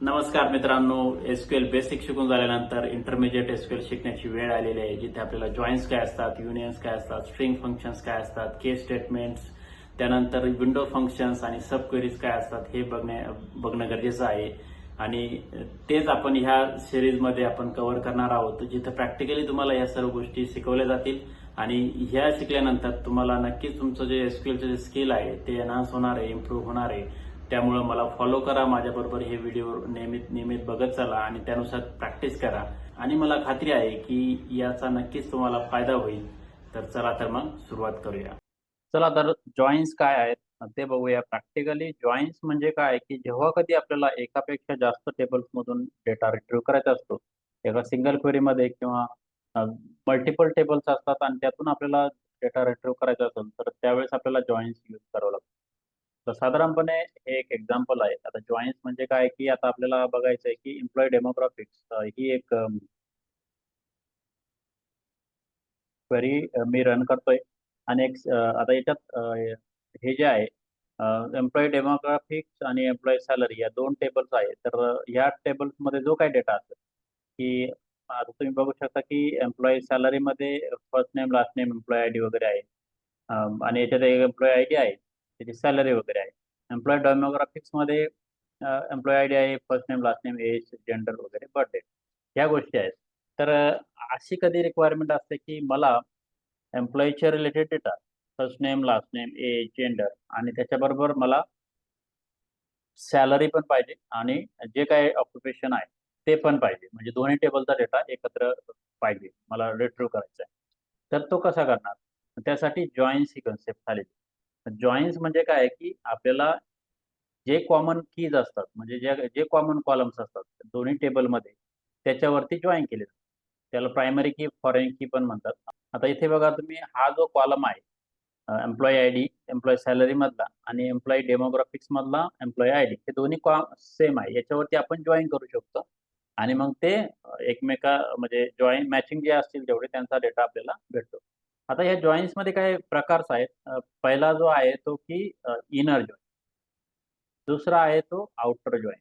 नमस्कार मित्रांनो SQL basic शिकून झाल्यानंतर इंटरमिजिएट एसक्यूएल शिकण्याची वेळ आलेली आहे जिथे आपल्याला जॉईन्स काय असतात युनियन्स काय असतात स्ट्रिंग फंक्शन्स काय असतात के स्टेटमेंट्स त्यानंतर विंडो फंक्शन्स आणि सब क्वेरीज काय असतात हे बघणे बघणं गरजेचं आहे. आणि तेच आपण ह्या सिरीजमध्ये आपण कव्हर करणार आहोत जिथे प्रॅक्टिकली तुम्हाला या सर्व गोष्टी शिकवल्या जातील. आणि ह्या शिकल्यानंतर तुम्हाला नक्कीच तुमचं जे एसक्यूएलचं जे स्किल आहे ते एनहान्स होणार आहे इम्प्रूव्ह होणार आहे. त्यामुळं मला फॉलो करा माझ्याबरोबर हे व्हिडिओ नियमित नियमित बघत चला आणि त्यानुसार प्रॅक्टिस करा. आणि मला खात्री आहे की याचा नक्कीच तुम्हाला फायदा होईल. तर चला तर मग सुरुवात करूया. चला तर जॉईन्स काय आहेत ते बघूया. प्रॅक्टिकली जॉईन्स म्हणजे काय? की जेव्हा कधी आपल्याला एकापेक्षा जास्त टेबल्स मधून डेटा रिट्रीव्ह करायचा असतो एका सिंगल क्वेरीमध्ये किंवा मल्टिपल टेबल्स असतात आणि त्यातून आपल्याला डेटा रिट्रीव्ह करायचा असेल तर त्यावेळेस आपल्याला जॉईन्स यूज करावं लागतं. तर साधारणपणे हे एक एक्झाम्पल आहे. आता जॉईन्स म्हणजे काय की आता आपल्याला बघायचं आहे की एम्प्लॉय डेमोग्राफिक्स ही एक क्वेरी मी रन करतोय. आणि एक आता याच्यात हे जे आहे एम्प्लॉई डेमोग्राफिक्स आणि एम्प्लॉई सॅलरी या दोन टेबल्स आहेत. तर या टेबल्समध्ये जो काही डेटा असेल की आता तुम्ही बघू शकता की employee सॅलरीमध्ये first name last name employee I D वगैरे आहे. आणि याच्यात एक एम्प्लॉय आय डी आहे. त्याची सॅलरी वगैरे आहे. एम्प्लॉय डेमोग्राफिक्समध्ये एम्प्लॉय आय डी आहे first name last name age gender वगैरे बर्थडे ह्या गोष्टी आहेत. तर अशी कधी रिक्वायरमेंट असते की मला एम्प्लॉईच्या related data first name last name age gender आणि त्याच्याबरोबर मला सॅलरी पण पाहिजे आणि जे काय ऑक्युपेशन आहे ते पण पाहिजे. म्हणजे दोन्ही टेबलचा डेटा एकत्र पाहिजे. मला रिट्रीव्ह करायचा आहे तर तो कसा करणार? त्यासाठी जॉईन्स ही कन्सेप्ट आलेली जॉईन्स म्हणजे काय की आपल्याला जे कॉमन कीज असतात म्हणजे जे जे कॉमन कॉलम्स असतात दोन्ही टेबलमध्ये त्याच्यावरती जॉईन केले जातात. त्याला प्रायमरी की फॉरेन की पण म्हणतात. आता इथे बघा तुम्ही हा जो कॉलम आहे employee I D employee salary मधला आणि एम्प्लॉई डेमोग्राफिक्स मधला एम्प्लॉई आय डी हे दोन्ही सेम आहे. याच्यावरती आपण जॉईन करू शकतो. आणि मग ते एकमेका म्हणजे जॉईन मॅचिंग जे असतील तेवढे त्यांचा डेटा आपल्याला भेटतो. आता या जॉईन्समध्ये काही प्रकार आहेत? पहिला जो आहे तो की इनर जॉईंट दुसरा आहे तो आउटर जॉईन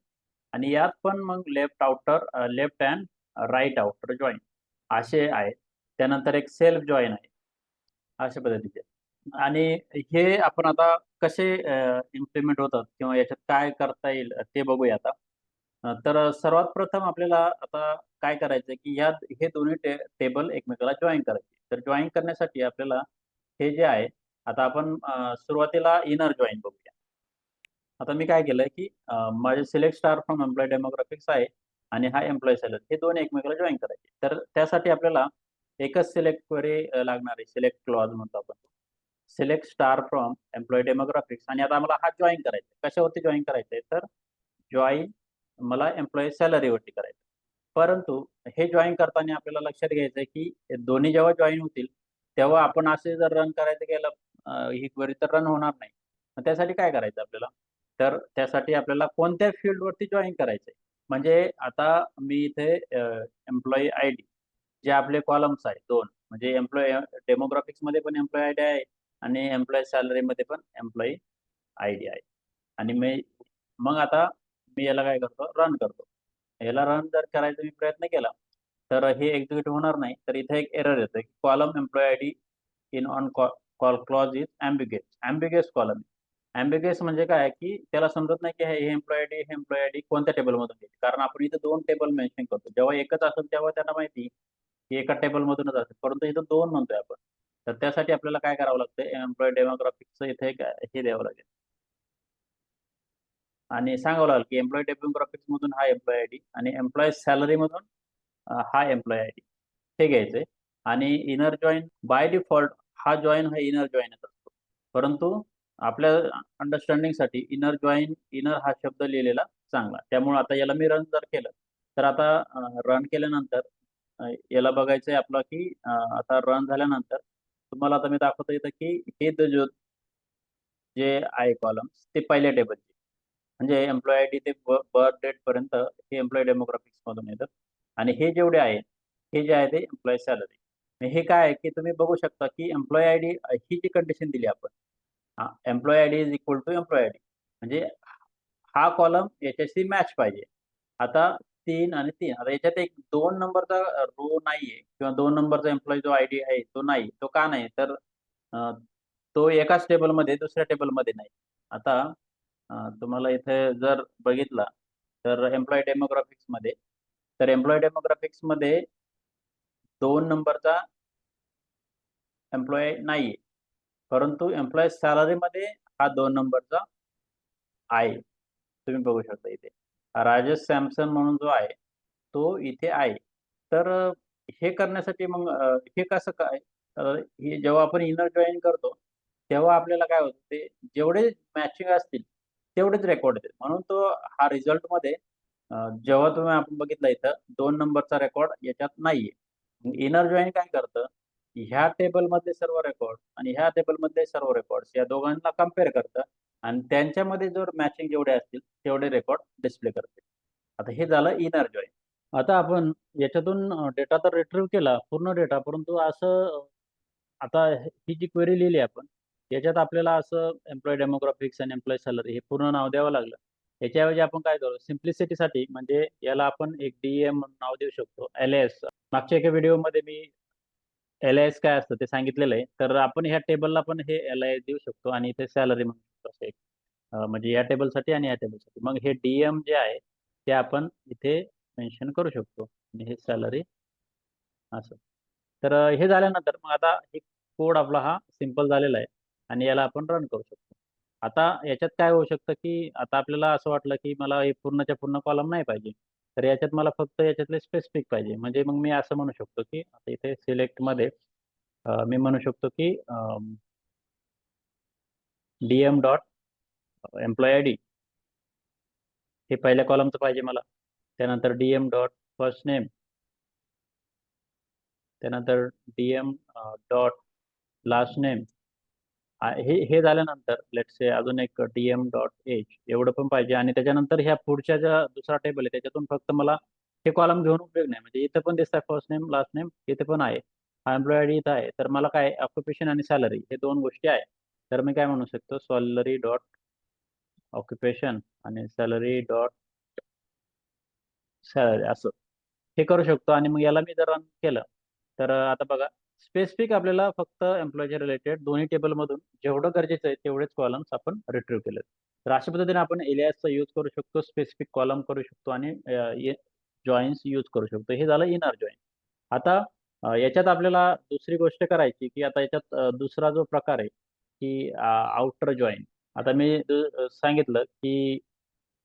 आणि यात पण मग left outer left and right outer joint असे आहेत. त्यानंतर एक सेल्फ जॉईन आहे. अशा पद्धतीचे. आणि हे आपण आता कसे इम्प्लिमेंट होतात किंवा याच्यात काय करता येईल ते बघूया आता. तर सर्वात प्रथम आपल्याला आता काय करायचं की ह्या हे दोन्ही टे, टेबल एकमेकाला जॉईन करायचे. तर जॉईन करण्यासाठी आपल्याला हे जे आहे आता आपण सुरुवातीला इनर जॉईन बघूया. आता मी काय केलंय की माझे select star from employee demographics आहे आणि हा एम्प्लॉय सॅलरी हे दोन एकमेकाला जॉईन करायचे. तर त्यासाठी आपल्याला एकच सिलेक्ट क्वेरी लागणार आहे सिलेक्ट क्लॉज म्हणतो आपण. Select star from employee demographics आणि आता आम्हाला हा जॉईन करायचा कशावरती जॉईन करायचा आहे? तर जॉईन मला एम्प्लॉई सॅलरीवरती करायचं परंतु हे जॉईन करताना आपल्याला लक्षात घ्यायचं आहे की दोन्ही जेव्हा जॉईन होतील तेव्हा आपण असे जर रन करायचं गेलं ही क्वेरी तर रन होणार नाही. त्यासाठी काय करायचं आपल्याला? तर त्यासाठी आपल्याला कोणत्या फील्डवरती जॉईन करायचं आहे म्हणजे आता मी इथे एम्प्लॉई आय डी जे आपले कॉलम्स आहेत दोन. म्हणजे एम्प्लॉय डेमोग्राफिक्समध्ये पण एम्प्लॉय आय डी आहे आणि एम्प्लॉय सॅलरीमध्ये पण एम्प्लॉई आय डी आहे. आणि मी मग आता मी याला काय करतो? रन करतो. याला रन जर करायचा मी प्रयत्न केला तर हे एक्झिक्यूट होणार नाही. तर इथे एक एरर येतो की column employee I D in on call clause is ambiguous ambiguous column ambiguous म्हणजे काय? की त्याला समजत नाही की हे एम्प्लॉय आय डी हे एम्प्लॉय आय डी कोणत्या टेबलमधून घेते कारण आपण इथे दोन टेबल मेन्शन करतो. जेव्हा एकच असेल तेव्हा त्यांना माहिती की एका टेबलमधूनच असेल. परंतु इथं दोन म्हणतोय आपण. तर त्यासाठी आपल्याला काय करावं लागतं एम्प्लॉय डेमोग्राफिकचं इथे हे द्यावं लागेल. आणि सांगावं लागेल की एम्प्लॉय प्रॉफिट मधून हा एम्प्लॉय आय डी आणि एम्प्लॉय सॅलरी मधून हा एम्प्लॉय आय डी हे घ्यायचंय. आणि इनर जॉईन बाय डिफॉल्ट हा जॉईन हा इनर जॉईनच असतो. परंतु आपल्या अंडरस्टँडिंगसाठी इनर जॉईन इनर हा शब्द लिहिलेला चांगला. त्यामुळे आता याला मी रन जर केलं तर आता रन केल्यानंतर याला बघायचंय आपलं की आता रन झाल्यानंतर तुम्हाला आता मी दाखवतो इथं की हे जो जे आहे कॉलम्स ते पहिल्या टेबलचे म्हणजे एम्प्लॉय आय डी ते बर्थ डेट पर्यंत हे एम्प्लॉय डेमोग्राफिक्स मधून येतं. आणि हे जेवढे आहे हे जे आहे ते एम्प्लॉय सॅलरी हे काय आहे की तुम्ही बघू शकता की एम्प्लॉय आय डी ही जी कंडिशन दिली आपण employee I D is equal to employee I D म्हणजे हा कॉलम याच्याशी मॅच पाहिजे. आता तीन आणि तीन आता याच्यात एक दोन नंबरचा रो नाहीये किंवा दोन नंबरचा एम्प्लॉय जो आयडी आहे तो नाही तो का नाही? तर तो एकाच टेबलमध्ये दुसऱ्या टेबलमध्ये नाही. आता तुम्हाला इथे जर बघितला तर एम्प्लॉय डेमोग्राफिक्समध्ये तर एम्प्लॉय डेमोग्राफिक्समध्ये दोन नंबरचा नाही आहे परंतु एम्प्लॉय सॅलरी मध्ये हा दोन नंबरचा आहे. तुम्ही बघू शकता इथे. राजेश सॅमसन म्हणून जो आहे तो इथे आहे. तर हे करण्यासाठी मग हे कसं काय? हे जेव्हा आपण इनर जॉईन करतो तेव्हा आपल्याला काय होतं ते जेवढे मॅचिंग असतील तेवढेच रेकॉर्ड येते म्हणून तो हा रिझल्टमध्ये जेव्हा तुम्ही आपण बघितलं इथं दोन नंबरचा रेकॉर्ड याच्यात नाहीये. इनर जॉईन काय करतं? ह्या टेबलमधले सर्व रेकॉर्ड आणि ह्या टेबलमधले सर्व रेकॉर्ड या दोघांना कंपेअर करतं आणि त्यांच्यामध्ये जर मॅचिंग जेवढे असतील तेवढे रेकॉर्ड डिस्प्ले करते आता हे झालं इनर जॉईन आता आपण याच्यातून डेटा तर रिट्रीव्ह केला पूर्ण डेटा परंतु असं आता ही जी क्वेरी लिहिली आपण याच्यात आपल्याला असं एम्प्लॉय डेमोग्राफिक्स आणि एम्प्लॉय सॅलरी हे पूर्ण नाव द्यावं लागलं. याच्याऐवजी आपण काय करू? सिम्प्लिसिटीसाठी म्हणजे याला आपण एक डीएम नाव देऊ शकतो एल एस मागच्या एका व्हिडिओमध्ये मी एल एस काय असतं ते सांगितलेलं आहे. तर आपण ह्या टेबलला पण हे एल आय देऊ शकतो आणि इथे सॅलरी म्हणू शकतो. असं एक म्हणजे या टेबलसाठी आणि या टेबलसाठी मग हे डीएम जे आहे ते आपण इथे मेन्शन करू शकतो. आणि हे सॅलरी असं. तर हे झाल्यानंतर मग आता एक कोड आपला हा सिंपल झालेला आहे. आणि याला आपण रन करू शकतो. आता याच्यात काय होऊ शकतं की आता आपल्याला असं वाटलं की मला हे पूर्णच्या पूर्ण कॉलम नाही पाहिजे. तर याच्यात मला फक्त याच्यातले स्पेसिफिक पाहिजे. म्हणजे मग मी असं म्हणू शकतो की आता इथे सिलेक्टमध्ये मी म्हणू शकतो की D M dot employee I D हे पहिल्या कॉलमचं पाहिजे मला. त्यानंतर D M dot first name त्यानंतर D M dot last name हे हे झाल्यानंतर लेट से अजून एक डीएम डॉट एच एवढं पण पाहिजे. आणि त्याच्यानंतर ह्या पुढच्या ज्या दुसरा टेबल आहे त्याच्यातून फक्त मला हे कॉलम घेऊन उपयोग नाही. म्हणजे इथं पण दिसतंय फर्स्ट नेम लास्ट नेम इथे पण आहे. एम्प्लॉय आय इथं आहे. तर मला काय ऑक्युपेशन आणि सॅलरी हे दोन गोष्टी आहे. तर मी काय म्हणू शकतो? सॅलरी डॉट ऑक्युपेशन आणि सॅलरी डॉट सॅलरी असं. हे करू शकतो. आणि मग याला मी जर रन केलं तर आता बघा स्पेसिफिक आपल्याला फक्त एम्प्लॉयच्या रिलेटेड दोन्ही टेबलमधून जेवढं गरजेचं आहे तेवढेच कॉलम्स आपण रिट्रीव्ह केले तर अशा पद्धतीने आपण एलियासचा यूज करू शकतो स्पेसिफिक कॉलम करू शकतो आणि जॉईन्स यूज करू शकतो. हे झालं इनर जॉईन आता याच्यात आपल्याला दुसरी गोष्ट करायची की आता याच्यात दुसरा जो प्रकार आहे की आउटर जॉईन आता मी सांगितलं की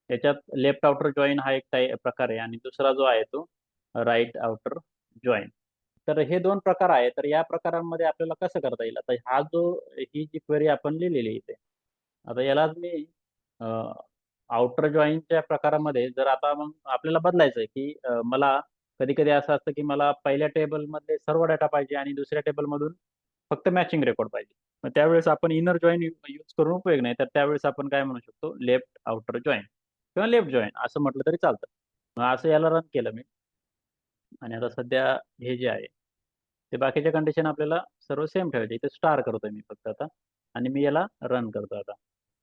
याच्यात लेफ्ट आउटर जॉईन हा एक टाई प्रकार आहे आणि दुसरा जो आहे तो राईट आउटर जॉईन तर हे दोन प्रकार आहे तर या प्रकारांमध्ये आपल्याला कसं करता येईल? आता हा जो ही जी क्वेरी आपण लिहिलेली आहे इथे आता यालाच मी आउटर जॉईनच्या प्रकारामध्ये जर आता मग आपल्याला बदलायचं आहे की मला कधी कधी असं असतं की मला पहिल्या टेबलमध्ये सर्व डाटा पाहिजे आणि दुसऱ्या टेबलमधून फक्त मॅचिंग रेकॉर्ड पाहिजे. मग त्यावेळेस आपण इनर जॉईन यूज करून उपयोग नाही तर त्यावेळेस आपण काय म्हणू शकतो? लेफ्ट आउटर जॉईन किंवा लेफ्ट जॉईन असं म्हटलं तरी चालतं. मग असं याला रन केलं मी. आणि आता सध्या हे जे आहे ते बाकीचे कंडिशन आपल्याला सर्व सेम ठेवायचे. इथे स्टार करतोय मी फक्त आता. आणि मी याला रन करतो आता.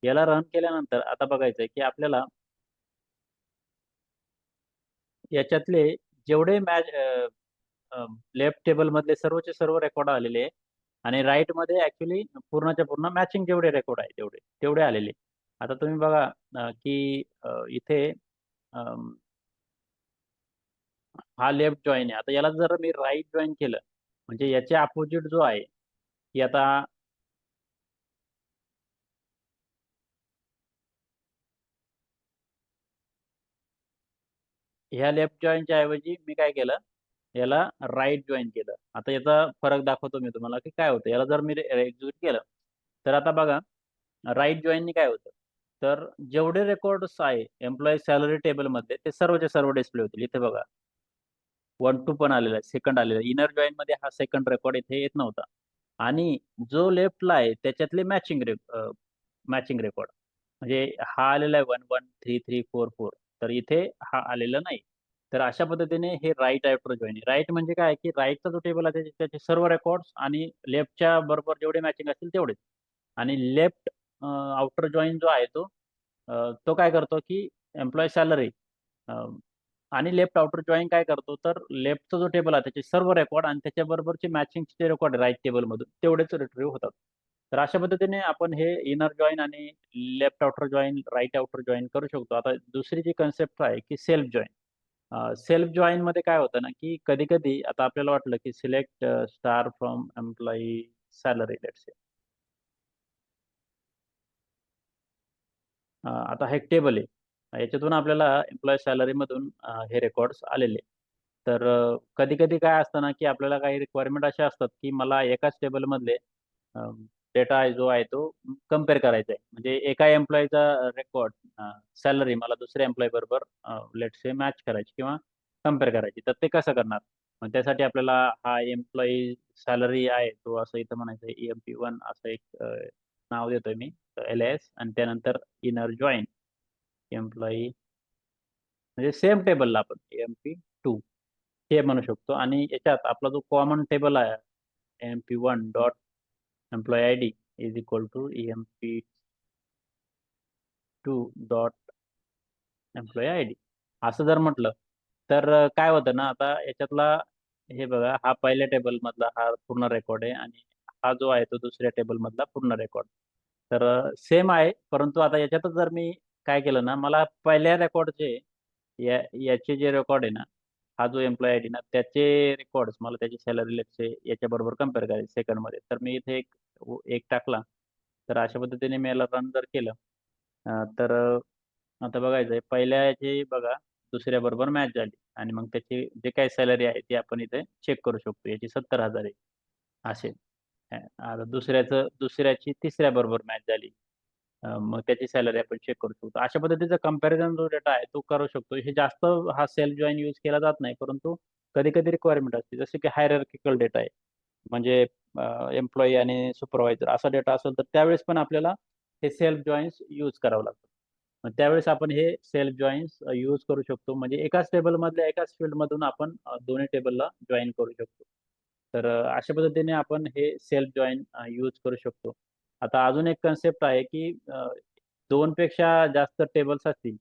याला रन केल्यानंतर आता बघायचंय की आपल्याला याच्यातले जेवढे मॅच लेफ्ट टेबल मधले सर्वचे सर्व रेकॉर्ड आलेले आहे आणि राईटमध्ये ऍक्च्युली पूर्णच्या पूर्ण मॅचिंग जेवढे रेकॉर्ड आहे तेवढे तेवढे आलेले आता तुम्ही बघा की इथे अं, हा लेफ्ट जॉईन आहे. आता याला जर मी राईट जॉईन केलं म्हणजे याच्या अपोजिट जो आहे की आता ह्या लेफ्ट जॉईनच्या ऐवजी मी काय केलं याला राईट जॉईन केलं. आता याचा फरक दाखवतो मी तुम्हाला की काय होतं. याला जर मी एक्झिक्यूट केलं तर आता बघा राईट जॉईननी काय होतं? तर जेवढे रेकॉर्ड्स आहे एम्प्लॉई सॅलरी टेबल ते सर्वचे सर्व डिस्प्ले होतील. इथे बघा. वन टू पण आलेला आहे सेकंड आलेला आहे. इनर जॉईन मध्ये हा सेकंड रेकॉर्ड इथे येत नव्हता. आणि जो लेफ्टला आहे त्याच्यातले मॅचिंग मॅचिंग रेकॉर्ड म्हणजे हा आलेला आहे one one three three four four तर इथे हा आलेला नाही. तर अशा पद्धतीने हे राईट आउटर जॉईन राईट म्हणजे काय की राईटचा जो टेबल आहे त्याचे त्याचे सर्व रेकॉर्ड्स आणि लेफ्टच्या बरोबर जेवढे मॅचिंग असतील तेवढेच. आणि लेफ्ट आउटर जॉईन जो आहे तो तो काय करतो की एम्प्लॉय सॅलरी आणि लेफ्ट आउटर जॉईन काय करतो? तर लेफ्टचा जो टेबल आहे त्याचे सर्व रेकॉर्ड आणि त्याच्याबरोबरचे मॅचिंगचे रेकॉर्ड राईट टेबलमधून तेवढेच रिट्रीव्ह होतात. तर अशा पद्धतीने आपण हे इनर जॉईन आणि left outer join right outer join करू शकतो. आता दुसरी जी कन्सेप्ट आहे की सेल्फ जॉईन सेल्फ जॉईन मध्ये काय होतं ना की कधी कधी आता आपल्याला वाटलं की select star from employee salary let's आता हे टेबल आहे. याच्यातून आपल्याला एम्प्लॉय सॅलरीमधून हे रेकॉर्ड्स आलेले. तर कधी कधी काय असतं ना की आपल्याला काही रिक्वायरमेंट अशा असतात की मला एकाच टेबलमधले डेटा जो आहे तो कंपेअर करायचा आहे. म्हणजे एका एम्प्लॉईचा रेकॉर्ड सॅलरी मला दुसऱ्या एम्प्लॉई बरोबर लेट से मॅच करायची किंवा कंपेअर करायची. तर ते कसं करणार? मग त्यासाठी आपल्याला हा एम्प्लॉई सॅलरी आहे तो असं इथं म्हणायचं आहे एम पी वन असं एक नाव देतोय मी एल एस आणि त्यानंतर इनर जॉईन एम्प्लॉई म्हणजे सेम टेबलला आपण एम पी टू हे म्हणू शकतो. आणि याच्यात आपला जो कॉमन टेबल आहे M P one dot employee I D is equal to M P two dot employee I D असं जर म्हटलं तर काय होतं ना आता याच्यातला हे बघा हा पहिल्या टेबल मधला हा पूर्ण रेकॉर्ड आहे आणि हा जो आहे तो दुसऱ्या टेबल मधला पूर्ण रेकॉर्ड तर सेम आहे परंतु आता याच्यातच जर मी काय केलं ना मला पहिल्या रेकॉर्डचे या याचे जे रेकॉर्ड आहे ना हा जो एम्प्लॉय आय डी ना त्याचे रेकॉर्ड्स मला त्याची सॅलरी लेटचे याच्याबरोबर कंपेअर करायचे सेकंडमध्ये तर मी इथे एक एक टाकला. तर अशा पद्धतीने मी याला रन जर केलं तर आता बघायचं आहे पहिल्या याची बघा दुसऱ्या बरोबर मॅच झाली. आणि मग त्याची जे काही सॅलरी आहे ती आपण इथे चेक करू शकतो. याची सत्तर हजार आहे. असे. आता दुसऱ्याचं दुसऱ्याची तिसऱ्या बरोबर मॅच झाली. मग त्याची सॅलरी आपण चेक करू शकतो. अशा पद्धतीचा कंपॅरिझन जो डेटा आहे तो करू शकतो. हे जास्त हा सेल्फ जॉईन यूज केला जात नाही परंतु कधी कधी रिक्वायरमेंट असते. जसे की हायरर्किकल डेटा आहे. म्हणजे एम्प्लॉई आणि सुपरवायझर असा डेटा असेल तर त्यावेळेस पण आपल्याला हे सेल्फ जॉईन्स यूज करावं लागतं. मग त्यावेळेस आपण हे सेल्फ जॉईन्स यूज करू शकतो. म्हणजे एकाच टेबलमधल्या एकाच फील्डमधून आपण दोन्ही टेबलला जॉईन करू शकतो. तर अशा पद्धतीने आपण हे सेल्फ जॉईन यूज करू शकतो. आता अजून एक कन्सेप्ट आहे की दोन पेक्षा जास्त टेबल्स असतील.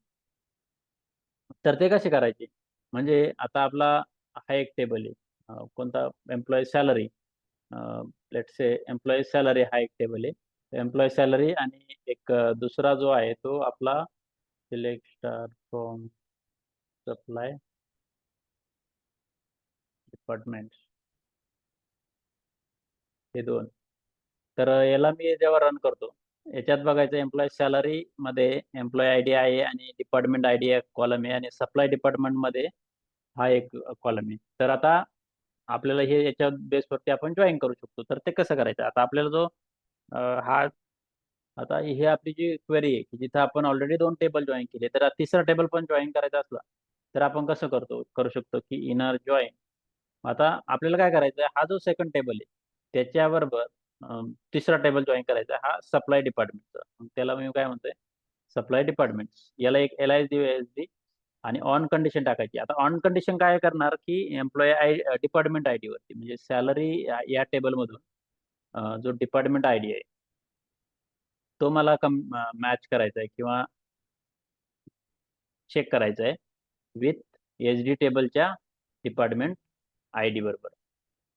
तर ते कसे करायचे? म्हणजे आता आपला हा एक टेबल आहे. कोणता? Employee salary let say employee salary हा एक टेबल आहे. एम्प्लॉई सॅलरी आणि एक दुसरा जो आहे तो आपला select star from supply department हे दोन. तर याला मी जेव्हा रन करतो याच्यात बघायचं एम्प्लॉय सॅलरी मध्ये एम्प्लॉय आयडी आहे आणि डिपार्टमेंट आयडी एक कॉलम आहे आणि सप्लाय डिपार्टमेंटमध्ये हा एक कॉलम आहे. तर आता आपल्याला हे याच्या बेसवरती आपण जॉईन करू शकतो. तर ते कसं करायचं? आता आपल्याला जो हा आता ही आपली जी क्वेरी आहे की जिथं आपण ऑलरेडी दोन टेबल जॉईन केले तर तिसरा टेबल पण जॉईन करायचा असला तर आपण कसं करतो करू शकतो की इनर जॉईन आता आपल्याला काय करायचं? हा जो सेकंड टेबल आहे त्याच्याबरोबर तिसरा टेबल जॉईन करायचा हा सप्लाय डिपार्टमेंटचा त्याला मी काय म्हणतोय? सप्लाय डिपार्टमेंट याला एक L I D S D आणि ऑन कंडिशन टाकायची. आता ऑन कंडिशन काय करणार की employee I department I D वरती म्हणजे सॅलरी या टेबलमधून जो डिपार्टमेंट आय डी आहे तो मला कम मॅच करायचा आहे किंवा चेक करायचा आहे विथ एच डी टेबलच्या डिपार्टमेंट आय डी बरोबर.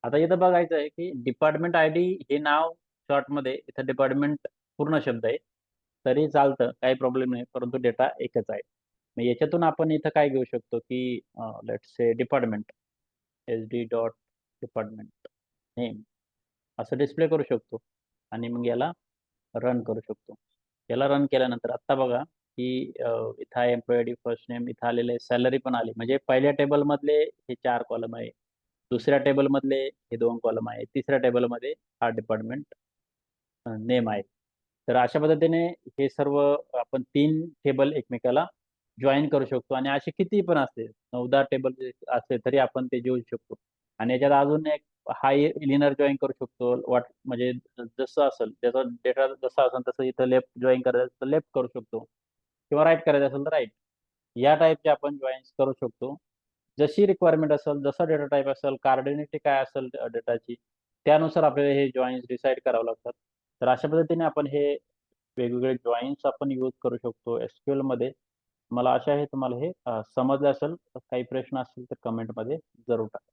आता इथं बघायचं आहे की डिपार्टमेंट आय डी हे नाव शॉर्टमध्ये इथं डिपार्टमेंट पूर्ण शब्द आहे. तरी चालतं काही प्रॉब्लेम नाही परंतु डेटा एकच आहे. मग याच्यातून आपण इथं काय घेऊ शकतो की let say department S D dot department name असं डिस्प्ले करू शकतो. आणि मग याला रन करू शकतो. याला रन केल्यानंतर आत्ता बघा की इथं आहे एम्प्लॉय डी फर्स्ट नेम इथं आलेले सॅलरी पण आली. म्हणजे पहिल्या टेबलमधले हे चार कॉलम आहे. दुसऱ्या टेबलमधले हे दोन कॉलम आहे तिसऱ्या टेबलमध्ये हा डिपार्टमेंट नेम आहे तर अशा पद्धतीने हे सर्व आपण तीन टेबल एकमेकाला जॉईन करू शकतो आणि असे किती पण असते नऊ दहा टेबल असते तरी आपण ते जोडू शकतो. आणि याच्यात अजून एक हाय लिनर जॉईन करू शकतो. वाट म्हणजे जसं असेल त्याचा डेटा जसा असेल तसं इथं लेफ्ट जॉईन करायचं तर लेफ्ट करू शकतो. किंवा राईट करायचं असेल तर राईट या टाईपचे आपण जॉईन्स करू शकतो. जशी रिक्वायरमेंट असेल जसा डेटा टाईप असेल कार्डिनिटी काय असेल डेटाची त्यानुसार आपल्याला हे जॉईन्स डिसाईड करावं लागतात. तर अशा पद्धतीने आपण हे वेगवेगळे जॉईन्स आपण यूज करू शकतो एसक्यूएलमध्ये. मला आशा आहे तुम्हाला हे समजलं असेल. काही प्रश्न असतील तर कमेंटमध्ये जरूर टाका.